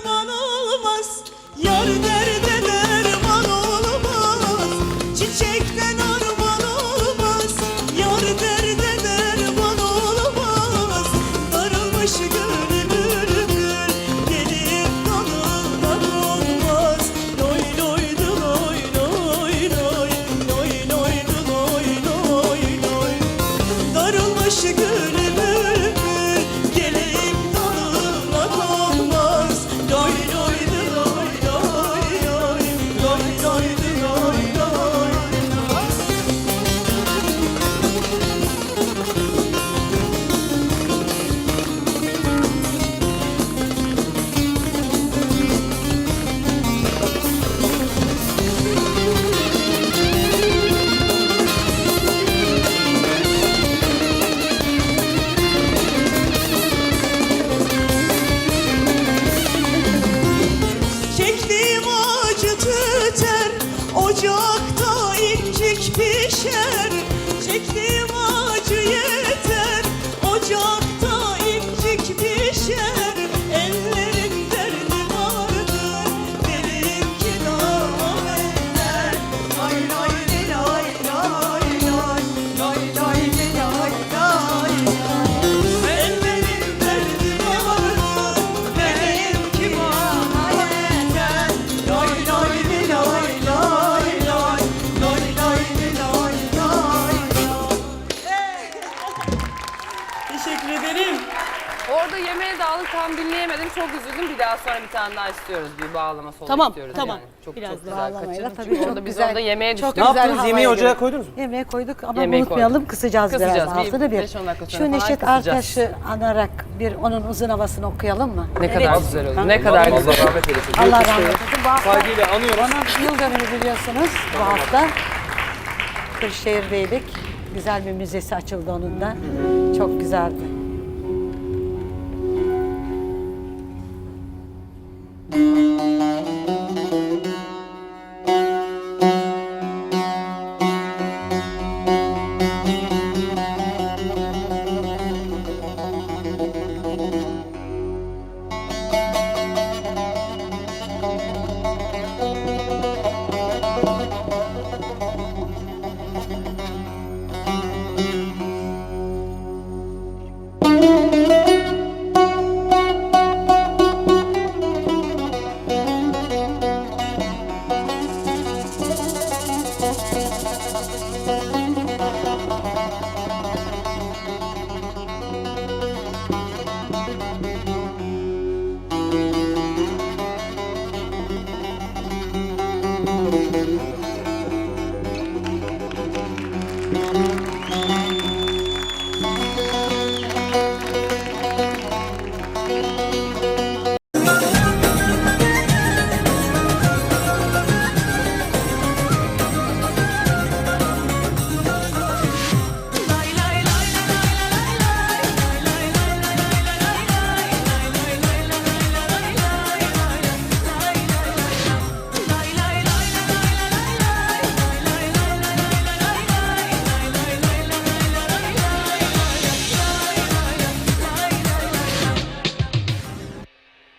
Arman olmaz. Yar derde tam dinleyemedim. Çok üzüldüm. Bir daha sonra bir tane daha istiyoruz. Bir bağlama solo Tamam, istiyoruz tamam. yani. Çok Biraz çok daha güzel bağlamayla kaçırdık. tabii Çünkü çok orada biz güzel. orada yemeğe Çok düştük. Ne güzel yaptınız? Yemeği havaya ocağa göre. koydunuz mu? Yemeğe koyduk ama Yemeği unutmayalım koyduk. kısacağız, Kısacağız. biraz Bir altını bir. beş, on dakika sonra Şu falan Neşet kısacağız. Ertaş'ı anarak bir onun uzun havasını okuyalım mı? Ne kadar güzel oldu. Ne kadar Allah güzel. rahmet eylesin. Allah rahmet eylesin. Bu hafta Saygıyla anıyoruz. onun yıl dönümü biliyorsunuz bu hafta. Kırşehir'deydik. Güzel bir müzesi açıldı onun da. Çok güzeldi.